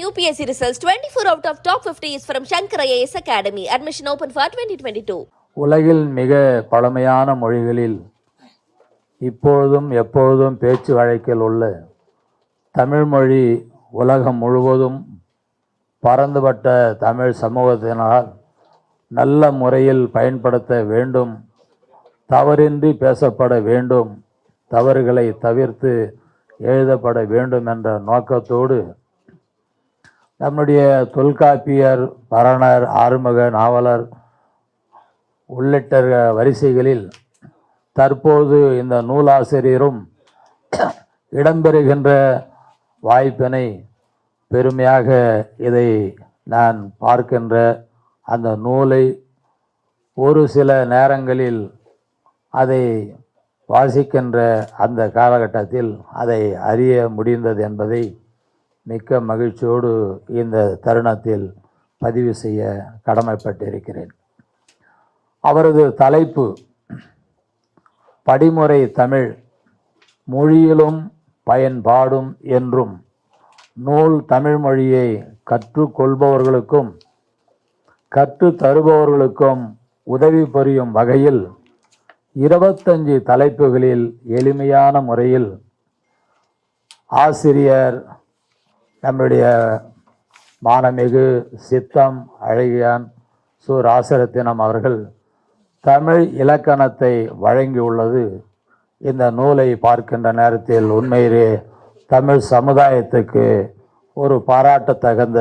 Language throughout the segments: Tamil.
UPSC results 24 out of top 50 is from Shankar IAS Academy. Admission open for 2022. உலகில் மிக பழமையான மொழிகளில் இப்பொழுதும் எப்பொழுதும் பேச்சு வழக்கில் உள்ள தமிழ்மொழி உலகம் முழுவதும் பரந்துபட்ட தமிழ் சமூகத்தினால் நல்ல முறையில் பயன்படுத்த வேண்டும் தவறின்றி பேசப்பட வேண்டும் தவறுகளை தவிர்த்து எழுதப்பட வேண்டும் என்ற நோக்கத்தோடு நம்முடைய தொல்காப்பியர் பரணர் ஆறுமுக நாவலர் உள்ளிட்ட வரிசைகளில் தற்போது இந்த நூலாசிரியரும் இடம்பெறுகின்ற வாய்ப்பினை பெருமையாக இதை நான் பார்க்கின்ற அந்த நூலை ஒரு சில நேரங்களில் அதை வாசிக்கின்ற அந்த காலகட்டத்தில் அதை அறிய முடிந்தது என்பதை மிக்க மகிழ்ச்சியோடு இந்த தருணத்தில் பதிவு செய்ய கடமைப்பட்டிருக்கிறேன். அவரது தலைப்பு படிமுறை தமிழ் மொழியிலும் பயன்பாடும் என்றும் நூல் தமிழ் மொழியை கற்றுக்கொள்பவர்களுக்கும் கற்று தருபவர்களுக்கும் உதவி புரியும் வகையில் இருபத்தஞ்சு தலைப்புகளில் எளிமையான முறையில் ஆசிரியர் நம்முடைய மானமிகு சித்தம் அழகியான் சு ராசரத்தினம் அவர்கள் தமிழ் இலக்கணத்தை வழங்கியுள்ளது. இந்த நூலை பார்க்கின்ற நேரத்தில் உண்மையிலே தமிழ் சமுதாயத்துக்கு ஒரு பாராட்டத்தகுந்த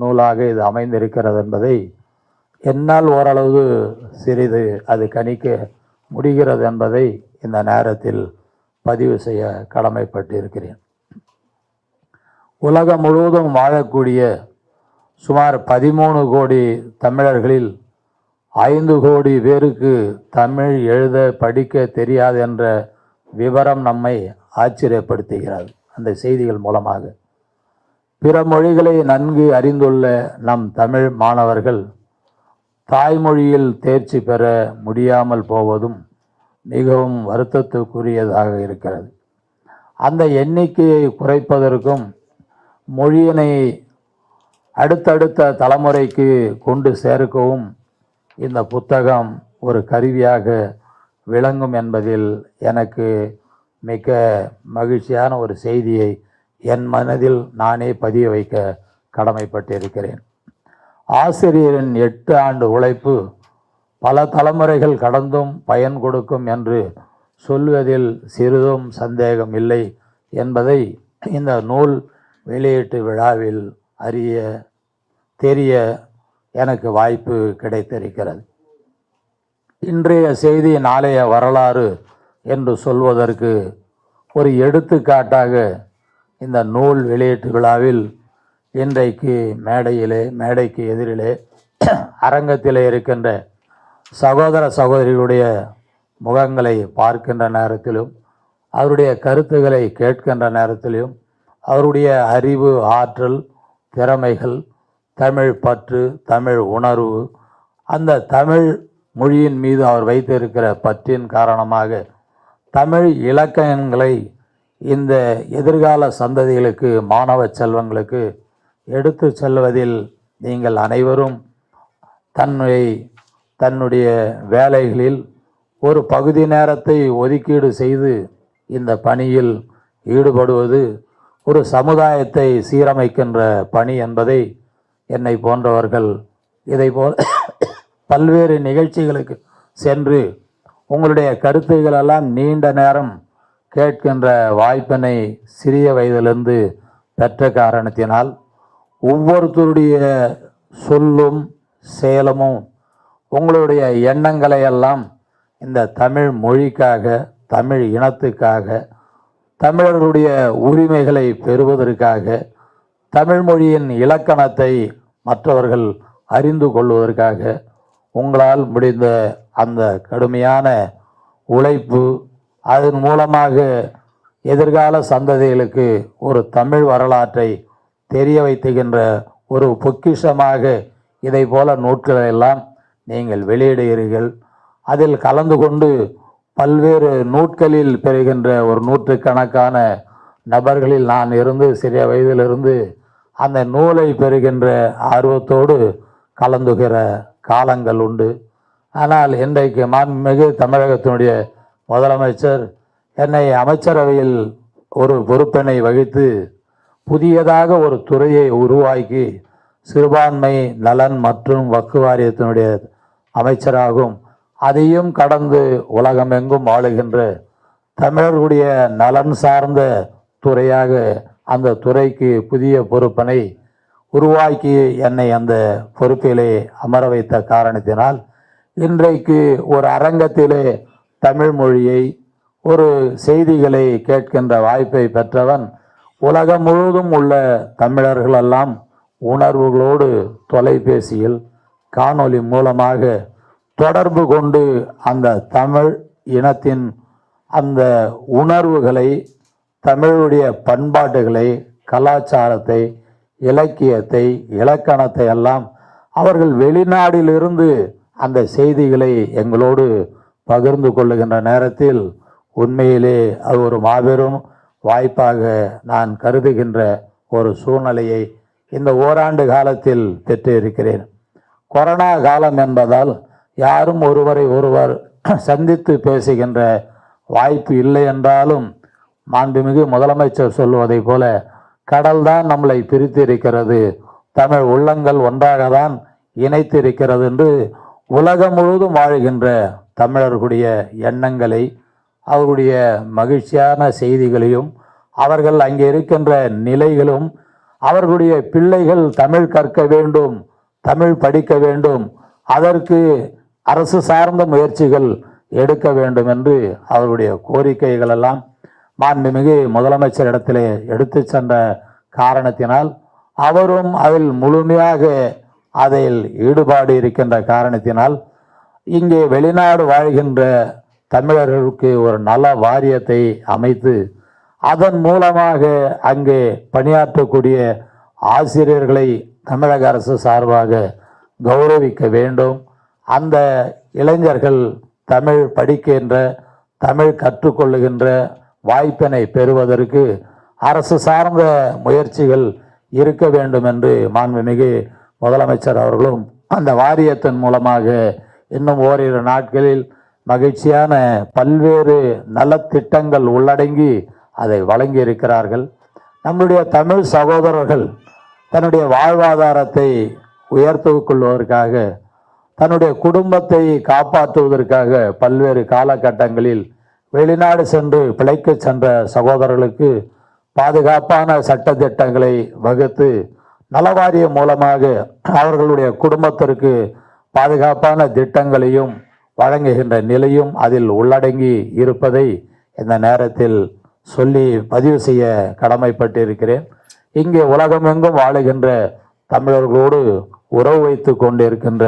நூலாக இது அமைந்திருக்கிறது என்பதை என்னால் ஓரளவு சிறிது அது கணிக்க முடிகிறது என்பதை இந்த நேரத்தில் பதிவு செய்ய கடமைப்பட்டிருக்கிறேன். உலகம் முழுவதும் வாழக்கூடிய சுமார் பதிமூணு கோடி தமிழர்களில் ஐந்து கோடி பேருக்கு தமிழ் எழுத படிக்க தெரியாது என்ற விவரம் நம்மை ஆச்சரியப்படுத்துகிறது அந்த செய்திகள் மூலமாக. பிற மொழிகளை நன்கு அறிந்துள்ள நம் தமிழ் மாணவர்கள் தாய்மொழியில் தேர்ச்சி பெற முடியாமல் போவதும் மிகவும் வருத்தத்துக்குரியதாக இருக்கிறது. அந்த எண்ணிக்கையை குறைப்பதற்கும் மொழியினை அடுத்தடுத்த தலைமுறைக்கு கொண்டு சேர்க்கவும் இந்த புத்தகம் ஒரு கருவியாக விளங்கும் என்பதில் எனக்கு மிக மகிழ்ச்சியான ஒரு செய்தியை என் மனதில் நானே பதிய வைக்க கடமைப்பட்டிருக்கிறேன். ஆசிரியரின் எட்டு ஆண்டு உழைப்பு பல தலைமுறைகள் கடந்தும் பயன் கொடுக்கும் என்று சொல்வதில் சிறிதும் சந்தேகம் இல்லை என்பதை இந்த நூல் வெளியீட்டு விழாவில் அறிய தெரிய எனக்கு வாய்ப்பு கிடைத்திருக்கிறது. இன்றைய செய்தி நாளைய வரலாறு என்று சொல்வதற்கு ஒரு எடுத்துக்காட்டாக இந்த நூல் வெளியீட்டு விழாவில் இன்றைக்கு மேடையிலே மேடைக்கு எதிரிலே அரங்கத்திலே இருக்கின்ற சகோதர சகோதரிகளுடைய முகங்களை பார்க்கின்ற நேரத்திலும் அவருடைய கருத்துக்களை கேட்கின்ற நேரத்திலும் அவருடைய அறிவு ஆற்றல் திறமைகள் தமிழ் பற்று தமிழ் உணர்வு அந்த தமிழ் மொழியின் மீது அவர் வைத்திருக்கிற பற்றின் காரணமாக தமிழ் இலக்கணங்களை இந்த எதிர்கால சந்ததிகளுக்கு மாணவ செல்வங்களுக்கு எடுத்து செல்வதில் நீங்கள் அனைவரும் தன்னை தன்னுடைய வேலைகளில் ஒரு பகுதி நேரத்தை ஒதுக்கீடு செய்து இந்த பணியில் ஈடுபடுவது ஒரு சமுதாயத்தை சீரமைக்கின்ற பணி என்பதை என்னை போன்றவர்கள் இதை போல் பல்வேறு நிகழ்ச்சிகளுக்கு சென்று உங்களுடைய கருத்துகளெல்லாம் நீண்ட நேரம் கேட்கின்ற வாய்ப்பினை சிறிய வயதிலிருந்து பெற்ற காரணத்தினால் ஒவ்வொருத்தருடைய சொல்லும் செயலமும் உங்களுடைய எண்ணங்களை எல்லாம் இந்த தமிழ் மொழிக்காக தமிழ் இனத்துக்காக தமிழர்களுடைய உரிமைகளை பெறுவதற்காக தமிழ் மொழியின் இலக்கணத்தை மற்றவர்கள் அறிந்து கொள்வதற்காக உங்களால் முடிந்த அந்த கடுமையான உழைப்பு அதன் மூலமாக எதிர்கால சந்ததிகளுக்கு ஒரு தமிழ் வரலாற்றை தெரிய வைத்துகின்ற ஒரு பொக்கிஷமாக இதை போல நூல்களை எல்லாம் நீங்கள் வெளியிடுகிறீர்கள். அதில் கலந்து கொண்டு பல்வேறு நூட்களில் பெறுகின்ற ஒரு நூற்றுக்கணக்கான நபர்களில் நான் இருந்து சிறிய வயதிலிருந்து அந்த நூலை பெறுகின்ற ஆர்வத்தோடு கலந்துகிற காலங்கள் உண்டு. ஆனால் இன்றைக்கு மாண்புமிகு தமிழகத்தினுடைய முதலமைச்சர் என்னை அமைச்சரவையில் ஒரு பொறுப்பினை வகித்து புதியதாக ஒரு துறையை உருவாக்கி சிறுபான்மை நலன் மற்றும் வக்கு வாரியத்தினுடைய அமைச்சராகும் அதையும் கடந்து உலகமெங்கும் ஆளுகின்ற தமிழர்களுடைய நலன் சார்ந்த துறையாக அந்த துறைக்கு புதிய பொறுப்பினை உருவாக்கி என்னை அந்த பொறுப்பிலே அமர வைத்த காரணத்தினால் இன்றைக்கு ஒரு அரங்கத்திலே தமிழ் மொழியை ஒரு செய்திகளை கேட்கின்ற வாய்ப்பை பெற்றவன் உலகம் முழுவதும் உள்ள தமிழர்களெல்லாம் உணர்வுகளோடு தொலைபேசியில் காணொளி மூலமாக தொடர்பு கொண்டு அந்த தமிழ் இனத்தின் அந்த உணர்வுகளை தமிழுடைய பண்பாட்டுகளை கலாச்சாரத்தை இலக்கியத்தை இலக்கணத்தை எல்லாம் அவர்கள் வெளிநாடிலிருந்து அந்த செய்திகளை எங்களோடு பகிர்ந்து கொள்ளுகின்ற நேரத்தில் உண்மையிலே அது ஒரு மாபெரும் வாய்ப்பாக நான் கருதுகின்ற ஒரு சூழ்நிலையை இந்த ஓராண்டு காலத்தில் பெற்றிருக்கிறேன். கொரோனா காலம் என்பதால் யாரும் ஒருவரை ஒருவர் சந்தித்து பேசுகின்ற வாய்ப்பு இல்லை என்றாலும் மாண்புமிகு முதலமைச்சர் சொல்லுவதைப் போல கடல்தான் நம்மளை பிரித்திருக்கிறது. தமிழ் உள்ளங்கள் ஒன்றாக தான் இணைத்திருக்கிறது என்று உலகம் முழுவதும் வாழ்கின்ற தமிழர்களுடைய எண்ணங்களை அவருடைய மகிழ்ச்சியான செய்திகளையும் அவர்கள் அங்கே இருக்கின்ற நிலைகளும் அவர்களுடைய பிள்ளைகள் தமிழ் கற்க வேண்டும் தமிழ் படிக்க வேண்டும் அதற்கு அரசு சார்ந்த முயற்சிகள் எடுக்க வேண்டும் என்று அவருடைய கோரிக்கைகள் எல்லாம் மாண்புமிகு முதலமைச்சரிடத்திலே எடுத்து சென்ற காரணத்தினால் அவரும் அதில் முழுமையாக அதில் ஈடுபாடு இருக்கின்ற காரணத்தினால் இங்கே வெளிநாடு வாழ்கின்ற தமிழர்களுக்கு ஒரு நல வாரியத்தை அமைத்து அதன் மூலமாக அங்கே பணியாற்றக்கூடிய ஆசிரியர்களை தமிழக அரசு சார்பாக கௌரவிக்க வேண்டும். அந்த இளைஞர்கள் தமிழ் படிக்கின்ற தமிழ் கற்றுக்கொள்ளுகின்ற வாய்ப்பினை பெறுவதற்கு அரசு சார்ந்த முயற்சிகள் இருக்க வேண்டும் என்று மாண்புமிகு முதலமைச்சர் அவர்களும் அந்த வாரியத்தின் மூலமாக இன்னும் ஓரிரு நாட்களில் மகிழ்ச்சியான பல்வேறு நலத்திட்டங்கள் உள்ளடங்கி அதை வழங்கி இருக்கிறார்கள் நம்முடைய தமிழ் சகோதரர்கள் தன்னுடைய வாழ்வாதாரத்தை உயர்த்திக் கொள்வதற்காக தன்னுடைய குடும்பத்தை காப்பாற்றுவதற்காக பல்வேறு காலகட்டங்களில் வெளிநாடு சென்று பிழைக்க சென்ற சகோதரர்களுக்கு பாதுகாப்பான சட்டத்திட்டங்களை வகுத்து நலவாரியம் மூலமாக அவர்களுடைய குடும்பத்திற்கு பாதுகாப்பான திட்டங்களையும் வழங்குகின்ற நிலையும் அதில் உள்ளடங்கி இருப்பதை இந்த நேரத்தில் சொல்லி பதிவு செய்ய கடமைப்பட்டிருக்கிறேன். இங்கே உலகமெங்கும் வாழுகின்ற தமிழர்களோடு உறவு வைத்து கொண்டிருக்கின்ற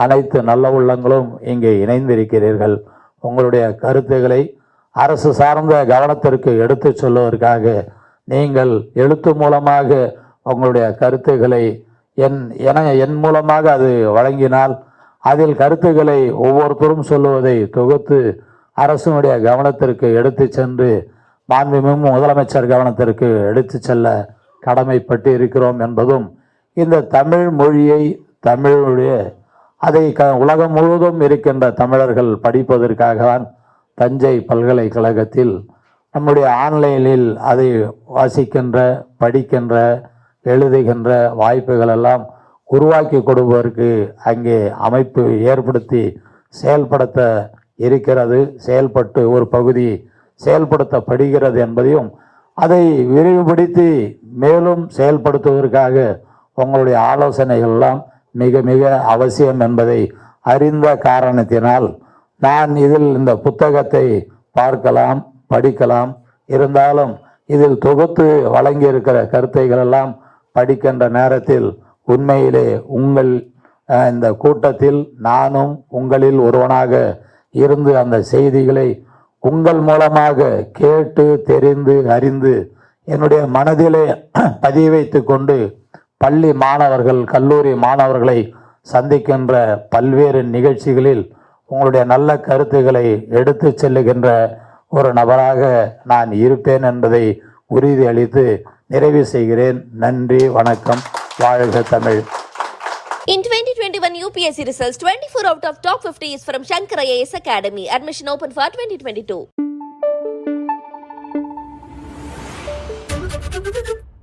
அனைத்து நல்ல உள்ளங்களும் இங்கே இணைந்திருக்கிறீர்கள். உங்களுடைய கருத்துக்களை அரசு சார்ந்த கவனத்திற்கு எடுத்துச் சொல்வதற்காக நீங்கள் எழுத்து மூலமாக உங்களுடைய கருத்துக்களை என் என என் மூலமாக அது வழங்கினால் அதில் கருத்துக்களை ஒவ்வொருத்தரும் சொல்லுவதை தொகுத்து அரசினுடைய கவனத்திற்கு எடுத்து சென்று மாண்புமிகு முதலமைச்சர் கவனத்திற்கு எடுத்து செல்ல கடமைப்பட்டு இருக்கிறோம் என்பதும் இந்த தமிழ் மொழியை தமிழுடைய அதை க உலகம் முழுவதும் இருக்கின்ற தமிழர்கள் படிப்பதற்காக தான் தஞ்சை பல்கலைக்கழகத்தில் நம்முடைய ஆன்லைனில் அதை வாசிக்கின்ற படிக்கின்ற எழுதுகின்ற வாய்ப்புகள் எல்லாம் உருவாக்கி கொடுப்பதற்கு அங்கே அமைப்பு ஏற்படுத்தி செயல்படுத்த இருக்கிறது செயல்பட்டு ஒரு பகுதி செயல்படுத்தப்படுகிறது என்பதையும் அதை விரிவுபடுத்தி மேலும் செயல்படுத்துவதற்காக உங்களுடைய ஆலோசனைகள்லாம் எல்லாம் மிக மிக அவசியம் என்பதை அறிந்த காரணத்தினால் நான் இதில் இந்த புத்தகத்தை பார்க்கலாம் படிக்கலாம். இருந்தாலும் இதில் தொகுத்து வழங்கியிருக்கிற கருத்தைகள் எல்லாம் படிக்கின்ற நேரத்தில் உண்மையிலே உங்கள் இந்த கூட்டத்தில் நானும் உங்களில் ஒருவனாக இருந்து அந்த செய்திகளை உங்கள் மூலமாக கேட்டு தெரிந்து அறிந்து என்னுடைய மனதிலே பதிய வைத்து கொண்டு பள்ளி மாணவர்கள் கல்லூரி மாணவர்களை சந்திக்கின்ற பல்வேறு நிகழ்ச்சிகளில் உங்களுடைய நல்ல கருத்துக்களை எடுத்து செல்லுகின்ற ஒரு நபராக நான் இருப்பேன் என்பதை உறுதியளித்து நிறைவு செய்கிறேன் நன்றி வணக்கம் வாழ்க Tamil In 2021 UPSC results, 24 out of top 50 is from Shankar IAS Academy. Admission open for 2022.